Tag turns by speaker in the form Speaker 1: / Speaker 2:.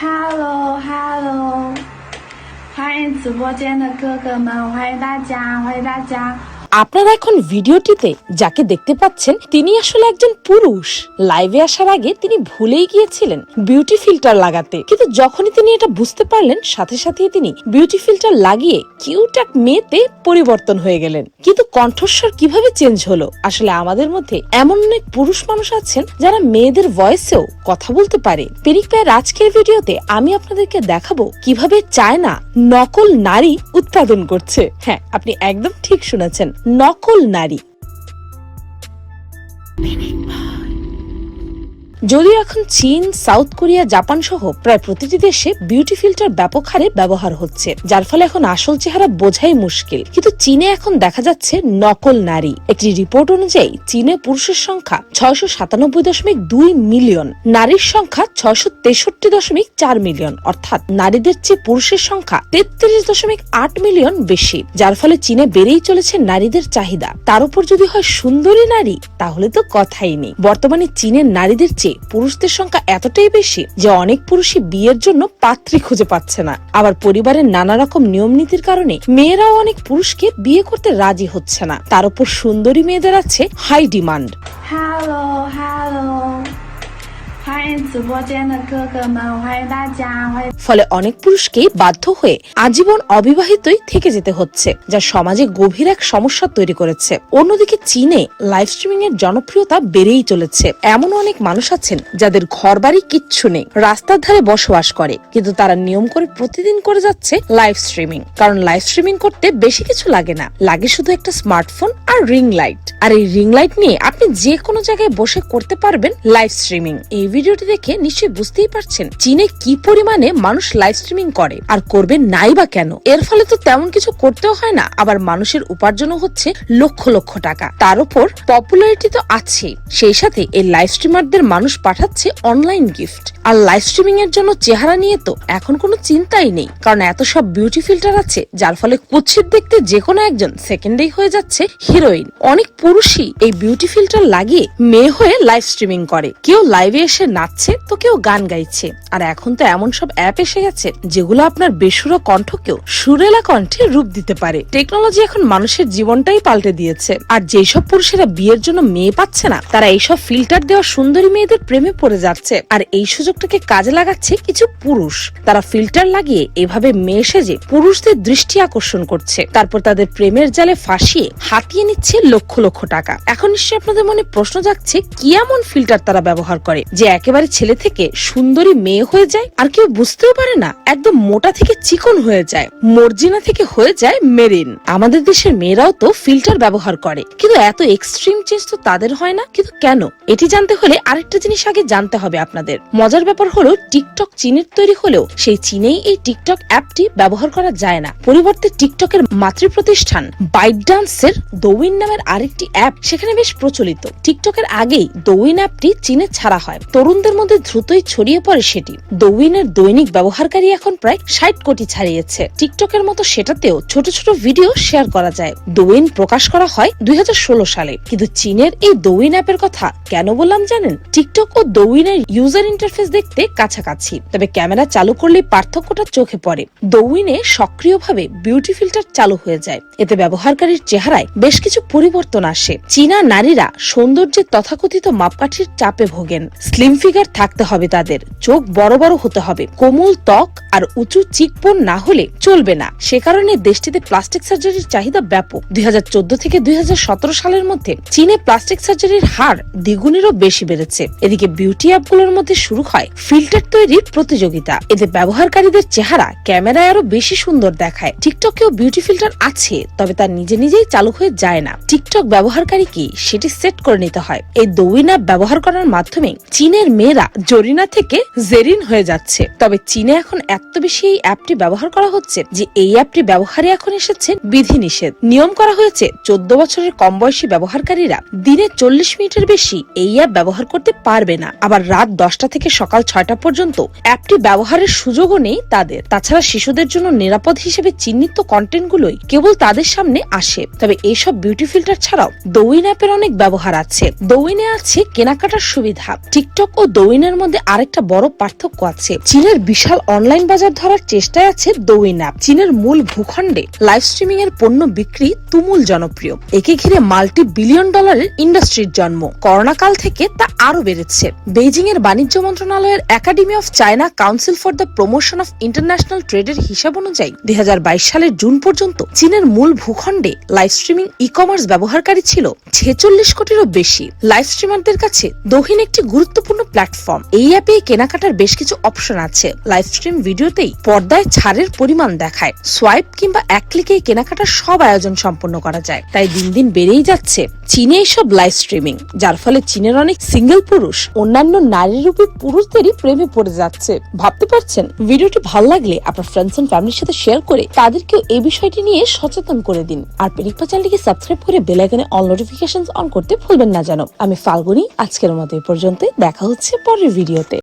Speaker 1: Hello Hello，欢迎直播间的哥哥们，欢迎大家，欢迎大家。
Speaker 2: আপনারা এখন ভিডিওটিতে যাকে দেখতে পাচ্ছেন, তিনি আসলে একজন পুরুষ। লাইভে আসার আগে তিনি ভুলেই গিয়েছিলেন বিউটি ফিল্টার লাগাতে। কিন্তু যখনই তিনি এটা বুঝতে পারলেন, সাথে সাথে তিনি বিউটি ফিল্টার লাগিয়ে কিউট এক মেয়েতে পরিবর্তন হয়ে গেলেন। কিন্তু কণ্ঠস্বর কীভাবে চেঞ্জ হলো? আসলে আমাদের মধ্যে এমন অনেক পুরুষ মানুষ আছেন, যারা মেয়েদের ভয়েসেও কথা বলতে পারে। পেরিক ভাইয়ের আজকের ভিডিওতে আমি আপনাদেরকে দেখাবো কীভাবে চায়না নকল নারী উৎপাদন করছে। হ্যাঁ আপনি একদম ঠিক শুনেছেন। নকল নারী। যদিও এখন চীন, সাউথ কোরিয়া, জাপান সহ প্রায় প্রতিটি দেশে বিউটি ফিল্টার ব্যাপক হারে ব্যবহার হচ্ছে, যার ফলে এখন আসল চেহারা বোঝাই মুশকিল। কিন্তু চীনে এখন দেখা যাচ্ছে নকল নারী। একটি রিপোর্ট অনুযায়ী, চীনে পুরুষের সংখ্যা ছয়শো সাতানব্বই দশমিক দুই মিলিয়ন, নারীর সংখ্যা ছয়শো তেষট্টি দশমিক চার মিলিয়ন, অর্থাৎ নারীদের চেয়ে পুরুষের সংখ্যা তেত্রিশ দশমিক আট মিলিয়ন বেশি, যার ফলে চীনে বেড়েই চলেছে নারীদের চাহিদা। তার উপর যদি হয় সুন্দরী নারী, তাহলে তো কথাই নেই। বর্তমানে চীনের নারীদের চেয়ে পুরুষদের সংখ্যা এতটাই বেশি যে অনেক পুরুষই বিয়ের জন্য পাত্রী খুঁজে পাচ্ছে না। আবার পরিবারের নানা রকম নিয়ম নীতির কারণে মেয়েরাও অনেক পুরুষকে বিয়ে করতে রাজি হচ্ছে না। তার উপর সুন্দরী মেয়েদের আছে হাই ডিমান্ড
Speaker 1: হ্যালো Hello，
Speaker 2: ফলে অনেক পুরুষকেই বাধ্য হয়ে আজীবন অবিবাহিতই থেকে যেতে হচ্ছে, যা সমাজে গভীর এক সমস্যা তৈরি করেছে। অন্যদিকে চীনে লাইভ স্ট্রিমিং এর জনপ্রিয়তা বেড়েই চলেছে। এমন অনেক মানুষ আছেন যাদের ঘর বাড়ি কিচ্ছু নেই, রাস্তার ধারে বসবাস করে, কিন্তু তারা নিয়ম করে প্রতিদিন করে যাচ্ছে লাইভ স্ট্রিমিং। কারণ লাইভ স্ট্রিমিং করতে বেশি কিছু লাগে না, লাগে শুধু একটা স্মার্টফোন আর রিং লাইট। আর এই রিং লাইট নিয়ে আপনি যে কোনো জায়গায় বসে করতে পারবেন লাইভ স্ট্রিমিং। এই ভিডিওটি দেখে নিশ্চয়ই বুঝতেই পারছেন চীনে কি পরিমাণে মানুষ লাইভ স্ট্রিমিং করে আর করবে নাই বা কেন? এর ফলে তো তেমন কিছু করতেও হয় না। আবার মানুষের উপার্জনও হচ্ছে লক্ষ লক্ষ টাকা। তার উপর পপুলারিটি তো আছেই। সেই সাথে এই লাইভ স্ট্রিমারদের মানুষ পাঠাচ্ছে অনলাইন গিফট আর লাইভ স্ট্রিমিং এর জন্য চেহারা নিয়ে তো এখন কোনো চিন্তাই নেই। কারণ এত সব বিউটি ফিল্টার আছে, যার ফলে কুৎসিত দেখতে যে কোনো একজন সেকেন্ডেই হয়ে যাচ্ছে হিরোইন অনেক পুরুষই এই বিউটি ফিল্টার লাগিয়ে মেয়ে হয়ে লাইভ স্ট্রিমিং করে। কেউ লাইভে এসে নাচছে, তো কেউ গান গাইছে। আর এখন তো এমন সব অ্যাপ এসে গেছে, যেগুলো আপনার বেসুরো কণ্ঠকেও সুরেলা কণ্ঠে রূপ দিতে পারে। টেকনোলজি এখন মানুষের জীবনটাই পাল্টে দিয়েছে। আর যেসব পুরুষেরা বিয়ের জন্য মেয়ে পাচ্ছে না, তারা এইসব ফিল্টার দেওয়া সুন্দরী মেয়েদের প্রেমে পড়ে যাচ্ছে। আর এই সুযোগটাকে কাজে লাগাচ্ছে কিছু পুরুষ। তারা ফিল্টার লাগিয়ে এভাবে মেয়ে সেজে পুরুষদের দৃষ্টি আকর্ষণ করছে। তারপর তাদের প্রেমের জালে ফাঁসিয়ে হাতিয়ে নিচ্ছে লক্ষ লক্ষ টাকা। এখন নিশ্চয়ই আপনাদের মনে প্রশ্ন জাগছে, কি এমন ফিল্টার তারা ব্যবহার করে, যে একেবারে ছেলে থেকে সুন্দরী মেয়ে হয়ে যায়, আর কেউ বুঝতেও পারে না, একদম মোটা থেকে চিকন হয়ে যায়, মর্জিনা থেকে হয়ে যায় মেরিন। আমাদের দেশের মেয়েরাও তো ফিল্টার ব্যবহার করে, কিন্তু এত এক্সট্রিম চেঞ্জ তো তাদের হয় না, কিন্তু কেন? এটি জানতে হলে আরেকটা জিনিস আগে জানতে হবে আপনাদের। মজার ব্যাপার হলো, টিকটক চীনের তৈরি হলেও সেই চীনেই এই টিকটক অ্যাপটি ব্যবহার করা যায় না। পরিবর্তে টিকটকের মাতৃ প্রতিষ্ঠান বাইট ডান্সের দৌইন নামের আরেকটি অ্যাপ সেখানে বেশ প্রচলিত। টিকটকের আগেই দৌইন অ্যাপটি চীনে ছাড়া হয়। তরুণদের মধ্যে দ্রুতই ছড়িয়ে পড়ে সেটি। দৌইনের দৈনিক ব্যবহারকারী এখন প্রায় ষাট কোটি ছাড়িয়েছে। টিকটকের মতো সেটাতেও ছোট ছোট ভিডিও শেয়ার করা যায়। দৌইন প্রকাশ করা হয় দুই হাজার ষোলো সালে। কিন্তু চীনের এই দৌইন অ্যাপের কথা কেন বললাম জানেন? টিকটক ও দৌইনের ইউজার ইন্টারফেস দেখতে কাছাকাছি। তবে ক্যামেরা চালু করলে পার্থক্যটা চোখে পড়ে। দৌইনে সক্রিয়ভাবে বিউটি ফিল্টার চালু হয়ে যায়। এতে ব্যবহারকারীর চেহারায় বেশ কিছু পরিবর্তন আসে। চীনা নারীরা সৌন্দর্যের তথাকথিত মাপকাঠির চাপে ভোগেন। স্লিম ফিগার থাকতে হবে তাদের। চোখ বড় বড় হতে হবে। কোমল ত্বক আর উঁচু চিকপোন না হলে চলবে না। সে কারণে দেশটিতে প্লাস্টিক সার্জারির চাহিদা ব্যাপক। দুই হাজার চোদ্দ থেকে দুই হাজার সতেরো সালের মধ্যে চীনে প্লাস্টিক সার্জারির হার দ্বিগুণেরও বেশি বেড়েছে। এদিকে বিউটি অ্যাপগুলোর মধ্যে শুরু হয় ফিল্টার তৈরির প্রতিযোগিতা। এতে ব্যবহারকারীদের চেহারা ক্যামেরায় আরও বেশি সুন্দর দেখায়। টিকটকেও বিউটি ফিল্টার আছে, তবে তা নিজে নিজেই চালু হয়ে যায় না। টিকটক ব্যবহারকারীকে সেটি সেট করে নিতে হয়। এই দৌইন অ্যাপ ব্যবহার করার মাধ্যমে চীনের মেয়েরা জরিনা থেকে জেরিন হয়ে যাচ্ছে। তবে চীনে এখন এত বেশি এই অ্যাপটি ব্যবহার করা হচ্ছে যে এই অ্যাপটি ব্যবহারে এখন এসেছে বিধিনিষেধ। নিয়ম করা হয়েছে চোদ্দ বছরের কম বয়সী ব্যবহারকারীরা দিনে চল্লিশ মিনিটের বেশি এই অ্যাপ ব্যবহার করতে পারবে না। আবার রাত দশটা থেকে সকাল ছয়টা পর্যন্ত অ্যাপটি ব্যবহারের সুযোগও নেই তাদের। তাছাড়া শিশুদের জন্য নিরাপদ হিসেবে চিহ্নিত কন্টেন্ট গুলোই কেবল তাদের সামনে আসে। তবে এইসব বিউটি ফিল্টার ছাড়াও দৌইন অ্যাপের অনেক ব্যবহার আছে। দৌইনে আছে কেনাকাটার সুবিধা। টিকটক টিকটক ও দৌইনের মধ্যে আরেকটা বড় পার্থক্য আছে। চীনের বিশাল অনলাইন বাজার ধরার চেষ্টায় আছে দৌইন অ্যাপ চীনের মূল ভূখণ্ডে লাইভ স্ট্রিমিং এর পণ্য বিক্রি তুমুল জনপ্রিয়। একে ঘিরে মাল্টি বিলিয়ন ডলারের ইন্ডাস্ট্রির জন্ম। করোনাকাল থেকে তা আরও বেড়েছে। বেইজিং এর বাণিজ্য মন্ত্রণালয়ের academy of China council for the promotion of international ট্রেডের হিসাব অনুযায়ী, দুই হাজার বাইশ সালের জুন পর্যন্ত চীনের মূল ভূখণ্ডে লাইভ স্ট্রিমিং ই কমার্স ব্যবহারকারী ছিল ছেচল্লিশ কোটিরও বেশি। লাইভ স্ট্রিমারদের কাছে দহিন একটি গুরুত্বপূর্ণ প্ল্যাটফর্ম এই অ্যাপে কেনাকাটার বেশ কিছু অপশন আছে। লাইভ স্ট্রিম ভিডিওতেই পর্দায় ছাড়ের পরিমাণ দেখায়। সোয়াইপ কিংবা এক ক্লিকেই কেনাকাটার সব আয়োজন সম্পন্ন করা যায়। তাই দিন দিন বেড়েই যাচ্ছে চীনে এইসব লাইভ স্ট্রিমিং যার ফলে চীনের অনেক সিঙ্গেল পুরুষ, অন্যান্য নারী রূপী পুরুষদেরই প্রেমে পড়ে যাচ্ছে। ভাবতে পারছেন? ভিডিওটি ভালো লাগলে আপনার ফ্রেন্ডস এন্ড ফ্যামিলির সাথে শেয়ার করে তাদেরকেও এই বিষয়টি নিয়ে সচেতন করে দিন। আর পেরিকপা চ্যানেলটিকে সাবস্ক্রাইব করে বেল আইকনে অল নোটিফিকেশন অন করতে ভুলবেন না জানো। আমি ফাল্গুনি, আজকের মতো এই পর্যন্ত দেখা হচ্ছে পরের ভিডিওতে।